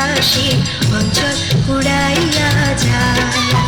বাতাসে অঞ্চল উড়াইয়া যায়।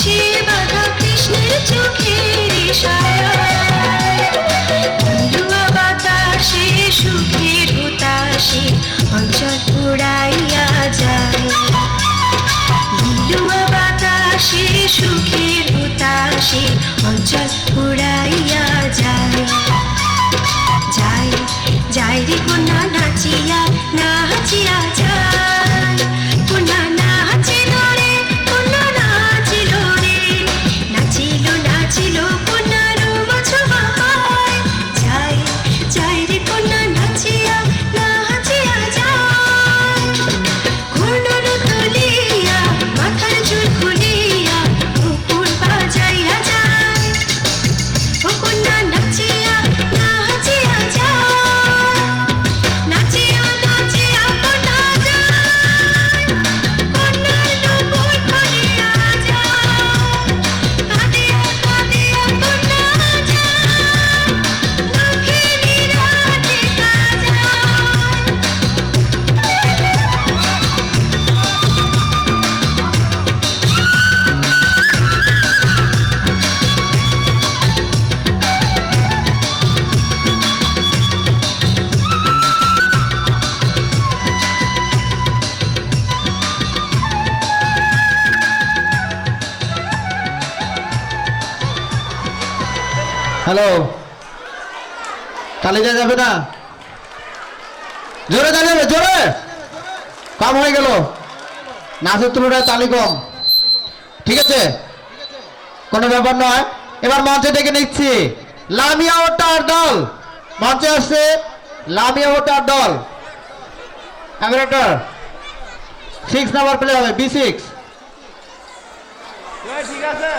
সে বাধা কৃষ্ণের চোখের ইশারায়। বাতাসে সুখের হুতাশে বাতাসে সুখের হুতাশে অঞ্চল হ্যালো। তালি দেওয়া যাবে না? জোরে তালি হবে জোরে। কম হয়ে গেল। নাচের তুলনায় তালি কম। ঠিক আছে? কোনো ব্যাপার নয়। এবার মঞ্চে ডেকে নিচ্ছি। লামিয়া ওটার দল। মঞ্চে আসছে লামিয়া ওটার দল। অ্যামিনেটর সিক্স নাম্বার প্লে হবে বি সিক্স ঠিক আছে।